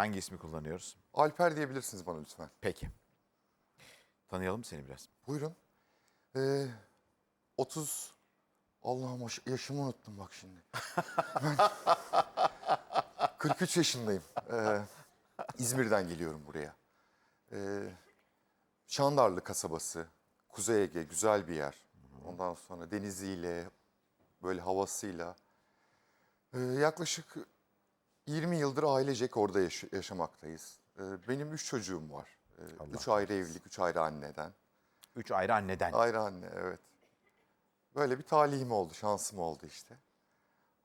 Hangi ismi kullanıyoruz? Alper diyebilirsiniz bana lütfen. Peki. Tanıyalım seni biraz. Buyurun. Ee, 30 Allah'ım yaş- yaşımı unuttum bak şimdi. Ben 43 yaşındayım. Ee, İzmir'den geliyorum buraya. Ee, Çandarlı kasabası. Kuzey Ege güzel bir yer. Ondan sonra deniziyle, böyle havasıyla. Ee, yaklaşık 20 yıldır ailecek orada yaş- yaşamaktayız. Ee, benim üç çocuğum var. Ee, Allah üç ayrı evlilik, üç ayrı anneden. Üç ayrı anneden. Ayrı anne evet. Böyle bir talihim oldu, şansım oldu işte.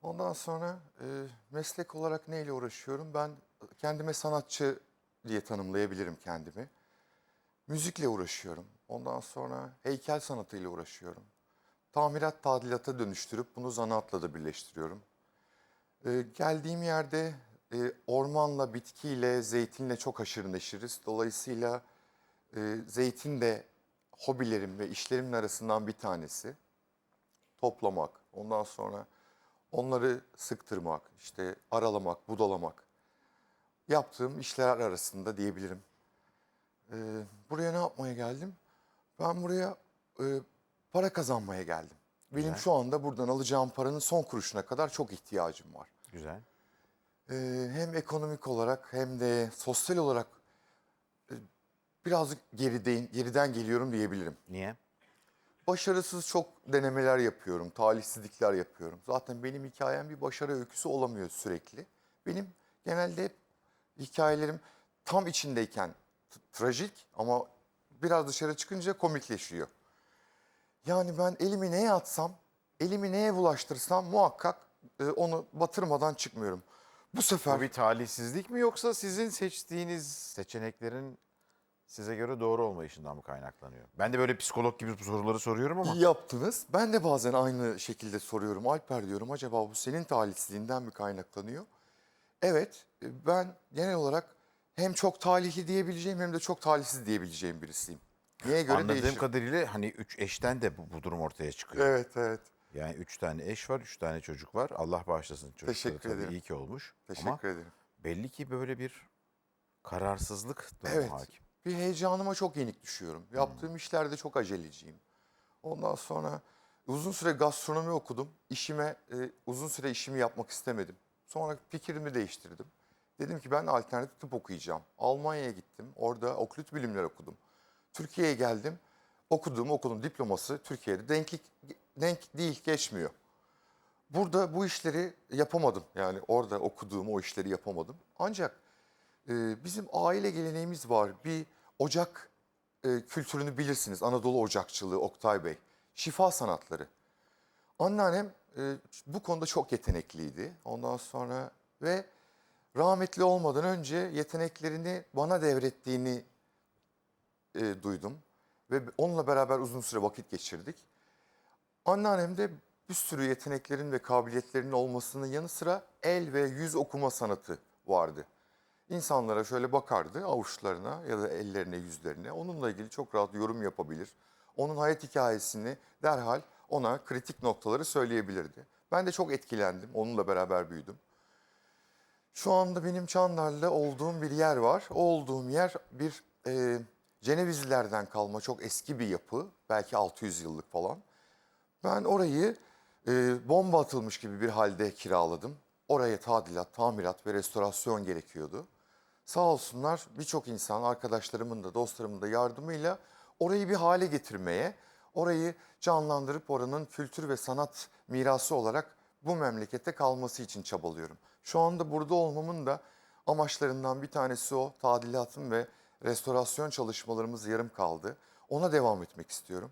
Ondan sonra e, meslek olarak neyle uğraşıyorum? Ben kendime sanatçı diye tanımlayabilirim kendimi. Müzikle uğraşıyorum. Ondan sonra heykel sanatıyla uğraşıyorum. Tamirat tadilata dönüştürüp bunu zanaatla da birleştiriyorum. E, geldiğim yerde e, ormanla, bitkiyle, zeytinle çok haşır neşiriz. Dolayısıyla e, zeytin de hobilerim ve işlerimin arasından bir tanesi. Toplamak, ondan sonra onları sıktırmak, işte aralamak, budalamak. Yaptığım işler arasında diyebilirim. Ee, buraya ne yapmaya geldim? Ben buraya e, para kazanmaya geldim. Benim Güzel. şu anda buradan alacağım paranın son kuruşuna kadar çok ihtiyacım var. Güzel. Ee, hem ekonomik olarak hem de sosyal olarak e, birazcık gerideyim, geriden geliyorum diyebilirim. Niye? Başarısız çok denemeler yapıyorum, talihsizlikler yapıyorum. Zaten benim hikayem bir başarı öyküsü olamıyor sürekli. Benim genelde hep hikayelerim tam içindeyken trajik ama biraz dışarı çıkınca komikleşiyor. Yani ben elimi neye atsam, elimi neye bulaştırsam muhakkak e, onu batırmadan çıkmıyorum. Bu sefer Bu bir talihsizlik mi yoksa sizin seçtiğiniz seçeneklerin size göre doğru olmayışından mı kaynaklanıyor? Ben de böyle psikolog gibi bu soruları soruyorum ama İyi yaptınız. Ben de bazen aynı şekilde soruyorum. Alper diyorum acaba bu senin talihsizliğinden mi kaynaklanıyor? Evet e, ben genel olarak hem çok talihli diyebileceğim hem de çok talihsiz diyebileceğim birisiyim. Neye göre anladığım değişir. kadarıyla hani üç eşten de bu, bu durum ortaya çıkıyor. Evet evet. Yani üç tane eş var, üç tane çocuk var. Allah bağışlasın çocukları Teşekkür tabii ederim. iyi ki olmuş. Teşekkür Ama ederim. belli ki böyle bir kararsızlık durumu Evet. hakim. Bir heyecanıma çok yenik düşüyorum. Yaptığım işlerde çok aceleciyim. Ondan sonra uzun süre gastronomi okudum. İşime e, uzun süre işimi yapmak istemedim. Sonra fikrimi değiştirdim. Dedim ki ben alternatif tıp okuyacağım. Almanya'ya gittim. Orada okült bilimler okudum. Türkiye'ye geldim. Okuduğum okulun diploması Türkiye'de denklik denk değil geçmiyor. Burada bu işleri yapamadım. Yani orada okuduğum o işleri yapamadım. Ancak ee, bizim aile geleneğimiz var. Bir ocak e, kültürünü bilirsiniz. Anadolu ocakçılığı Oktay Bey. Şifa sanatları. Anneannem e, bu konuda çok yetenekliydi. Ondan sonra ve rahmetli olmadan önce yeteneklerini bana devrettiğini e, duydum. Ve onunla beraber uzun süre vakit geçirdik. Anneannemde bir sürü yeteneklerin ve kabiliyetlerinin olmasının yanı sıra el ve yüz okuma sanatı vardı. İnsanlara şöyle bakardı avuçlarına ya da ellerine, yüzlerine. Onunla ilgili çok rahat yorum yapabilir. Onun hayat hikayesini derhal ona kritik noktaları söyleyebilirdi. Ben de çok etkilendim. Onunla beraber büyüdüm. Şu anda benim Çandar'da olduğum bir yer var. O olduğum yer bir e, Cenevizlilerden kalma çok eski bir yapı. Belki 600 yıllık falan. Ben orayı e, bomba atılmış gibi bir halde kiraladım. Oraya tadilat, tamirat ve restorasyon gerekiyordu. Sağ olsunlar birçok insan, arkadaşlarımın da dostlarımın da yardımıyla orayı bir hale getirmeye, orayı canlandırıp oranın kültür ve sanat mirası olarak bu memlekette kalması için çabalıyorum. Şu anda burada olmamın da amaçlarından bir tanesi o. Tadilatım ve restorasyon çalışmalarımız yarım kaldı. Ona devam etmek istiyorum.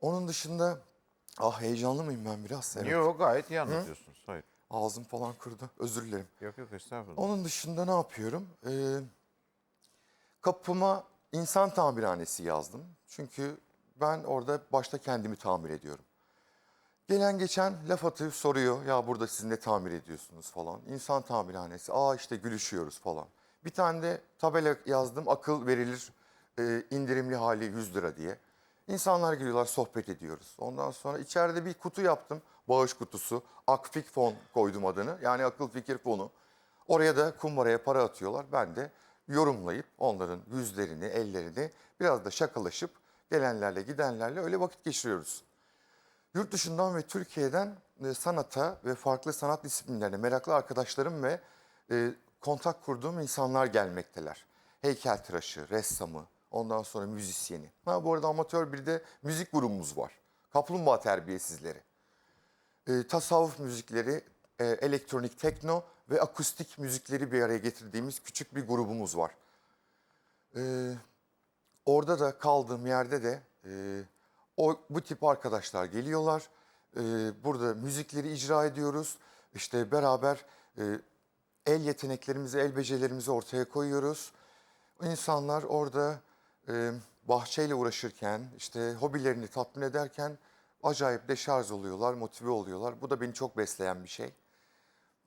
Onun dışında ah heyecanlı mıyım ben biraz? Evet. Yok gayet iyi anlatıyorsunuz. Hayır. Ağzım falan kırdı. Özür dilerim. Yok yok estağfurullah. Onun dışında ne yapıyorum? Ee, kapıma insan tamirhanesi yazdım. Çünkü ben orada başta kendimi tamir ediyorum. Gelen geçen laf atıp soruyor. Ya burada siz ne tamir ediyorsunuz falan. İnsan tamirhanesi. Aa işte gülüşüyoruz falan. Bir tane de tabela yazdım. Akıl verilir e, indirimli hali 100 lira diye. İnsanlar geliyorlar sohbet ediyoruz. Ondan sonra içeride bir kutu yaptım. Bağış kutusu. Akfik fon koydum adını. Yani akıl fikir fonu. Oraya da kumbaraya para atıyorlar. Ben de yorumlayıp onların yüzlerini, ellerini biraz da şakalaşıp gelenlerle gidenlerle öyle vakit geçiriyoruz. Yurt dışından ve Türkiye'den e, sanata ve farklı sanat disiplinlerine meraklı arkadaşlarım ve e, kontak kurduğum insanlar gelmekteler. Heykeltıraşı, ressamı, ondan sonra müzisyeni. Ha, bu arada amatör bir de müzik grubumuz var. Kaplumbağa terbiyesizleri. E, tasavvuf müzikleri, e, elektronik tekno ve akustik müzikleri bir araya getirdiğimiz küçük bir grubumuz var. E, orada da kaldığım yerde de e, o bu tip arkadaşlar geliyorlar. E, burada müzikleri icra ediyoruz. İşte beraber e, el yeteneklerimizi, el becerilerimizi ortaya koyuyoruz. İnsanlar orada e, bahçeyle uğraşırken, işte hobilerini tatmin ederken acayip deşarj oluyorlar, motive oluyorlar. Bu da beni çok besleyen bir şey.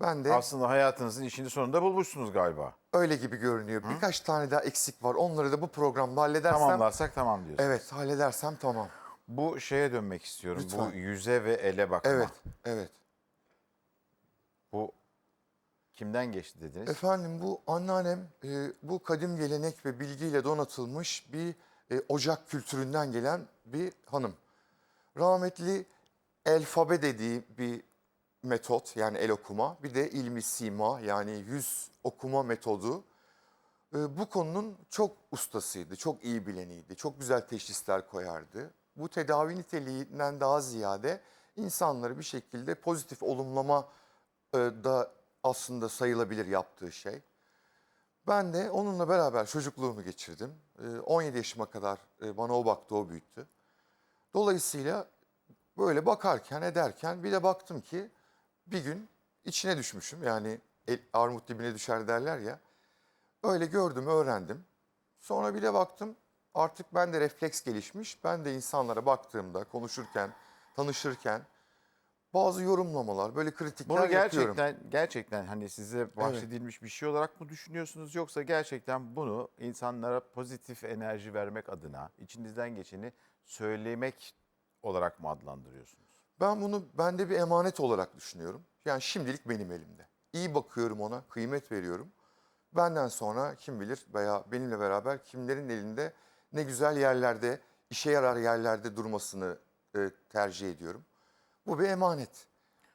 Ben de Aslında hayatınızın işini sonunda bulmuşsunuz galiba. öyle gibi görünüyor. Birkaç tane daha eksik var. Onları da bu programda halledersem... Tamamlarsak tamam diyorsun. Evet, halledersem tamam. Bu şeye dönmek istiyorum. Bu Lütfen. yüze ve ele bakma. Evet, evet. Bu kimden geçti dediniz? Efendim bu anneannem e, bu kadim gelenek ve bilgiyle donatılmış bir e, ocak kültüründen gelen bir hanım. Rahmetli alfabe dediği bir metot yani el okuma bir de ilmi sima yani yüz okuma metodu. E, bu konunun çok ustasıydı, çok iyi bileniydi, çok güzel teşhisler koyardı. Bu tedavi niteliğinden daha ziyade insanları bir şekilde pozitif olumlama e, da aslında sayılabilir yaptığı şey. Ben de onunla beraber çocukluğumu geçirdim. E, 17 yaşıma kadar e, bana o baktı, o büyüttü. Dolayısıyla böyle bakarken ederken bir de baktım ki bir gün içine düşmüşüm. Yani armut dibine düşer derler ya. Öyle gördüm, öğrendim. Sonra bir de baktım artık ben de refleks gelişmiş. Ben de insanlara baktığımda, konuşurken, tanışırken bazı yorumlamalar, böyle kritikler Bunu yapıyorum. gerçekten gerçekten hani size bahşedilmiş bir şey olarak mı düşünüyorsunuz yoksa gerçekten bunu insanlara pozitif enerji vermek adına içinizden geçeni söylemek olarak mı adlandırıyorsunuz? Ben bunu bende bir emanet olarak düşünüyorum. Yani şimdilik benim elimde. İyi bakıyorum ona, kıymet veriyorum. Benden sonra kim bilir veya benimle beraber kimlerin elinde ne güzel yerlerde, işe yarar yerlerde durmasını e, tercih ediyorum. Bu bir emanet.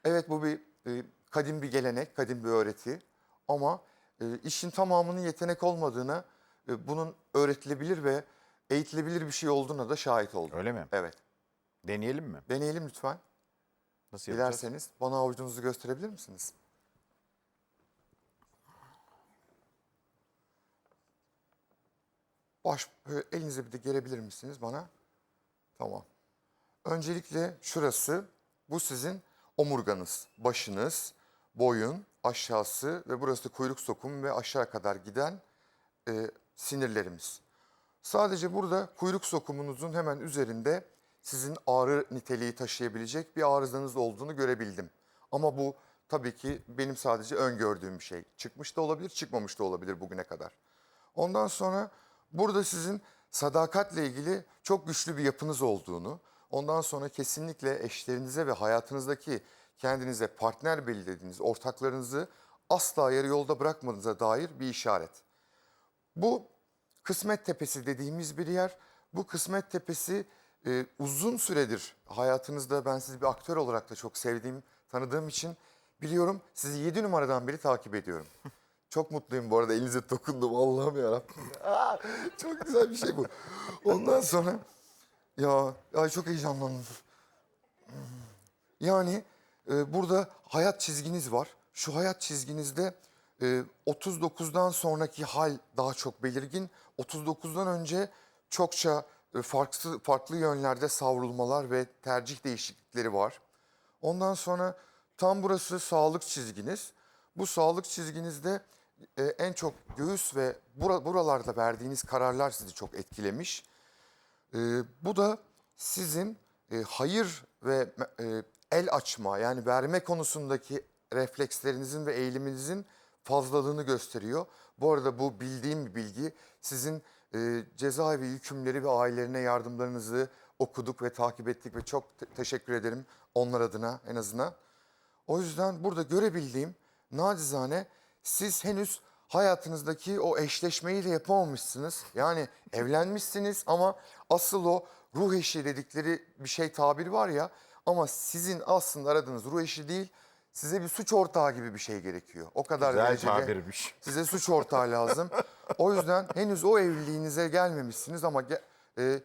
Evet bu bir e, kadim bir gelenek, kadim bir öğreti. Ama e, işin tamamının yetenek olmadığına, e, bunun öğretilebilir ve eğitilebilir bir şey olduğuna da şahit oldum. Öyle mi? Evet. Deneyelim mi? Deneyelim lütfen. Nasıl yapacağız? Dilerseniz bana avucunuzu gösterebilir misiniz? Baş, böyle elinize bir de gelebilir misiniz bana? Tamam. Öncelikle şurası, bu sizin omurganız, başınız, boyun, aşağısı ve burası kuyruk sokumu ve aşağı kadar giden e, sinirlerimiz. Sadece burada kuyruk sokumunuzun hemen üzerinde sizin ağrı niteliği taşıyabilecek bir arızanız olduğunu görebildim. Ama bu tabii ki benim sadece öngördüğüm bir şey. Çıkmış da olabilir, çıkmamış da olabilir bugüne kadar. Ondan sonra burada sizin sadakatle ilgili çok güçlü bir yapınız olduğunu, ondan sonra kesinlikle eşlerinize ve hayatınızdaki kendinize partner belirlediğiniz ortaklarınızı asla yarı yolda bırakmadığınıza dair bir işaret. Bu Kısmet Tepesi dediğimiz bir yer. Bu Kısmet Tepesi e, uzun süredir hayatınızda ben sizi bir aktör olarak da çok sevdiğim, tanıdığım için biliyorum. Sizi 7 numaradan beri takip ediyorum. Çok mutluyum bu arada elinize dokundum Allah'ım yarabbim. Aa, çok güzel bir şey bu. Ondan sonra ya, ya çok heyecanlandım. Yani e, burada hayat çizginiz var. Şu hayat çizginizde e, 39'dan sonraki hal daha çok belirgin. 39'dan önce çokça e, farklı farklı yönlerde savrulmalar ve tercih değişiklikleri var. Ondan sonra tam burası sağlık çizginiz. Bu sağlık çizginizde e, en çok göğüs ve bura, buralarda verdiğiniz kararlar sizi çok etkilemiş. E, bu da sizin e, hayır ve e, el açma yani verme konusundaki reflekslerinizin ve eğiliminizin fazlalığını gösteriyor. Bu arada bu bildiğim bir bilgi. Sizin e, cezaevi yükümleri ve ailelerine yardımlarınızı okuduk ve takip ettik ve çok te- teşekkür ederim onlar adına en azından. O yüzden burada görebildiğim nacizane siz henüz hayatınızdaki o eşleşmeyi de yapamamışsınız. Yani evlenmişsiniz ama asıl o ruh eşi dedikleri bir şey tabir var ya ama sizin aslında aradığınız ruh eşi değil size bir suç ortağı gibi bir şey gerekiyor. O kadar Güzel derecede tabirmiş. size suç ortağı lazım. O yüzden henüz o evliliğinize gelmemişsiniz ama ge- e,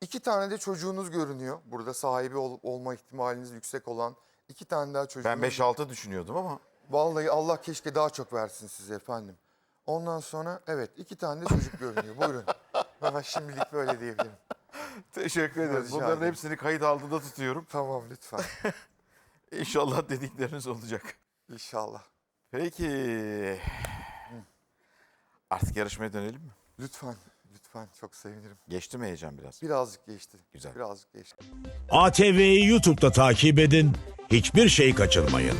iki tane de çocuğunuz görünüyor. Burada sahibi ol- olma ihtimaliniz yüksek olan iki tane daha çocuğunuz. Ben 5-6 düşünüyordum ama Vallahi Allah keşke daha çok versin size efendim. Ondan sonra evet iki tane de çocuk görünüyor. Buyurun. Ben şimdilik böyle diyebilirim. teşekkür ederiz. Rica Bunların ederim. hepsini kayıt altında tutuyorum. Tamam lütfen. İnşallah dedikleriniz olacak. İnşallah. Peki. Artık yarışmaya dönelim mi? Lütfen. Lütfen çok sevinirim. Geçti mi heyecan biraz? Birazcık geçti. Güzel. Birazcık geçti. ATV'yi YouTube'da takip edin, hiçbir şey kaçırmayın.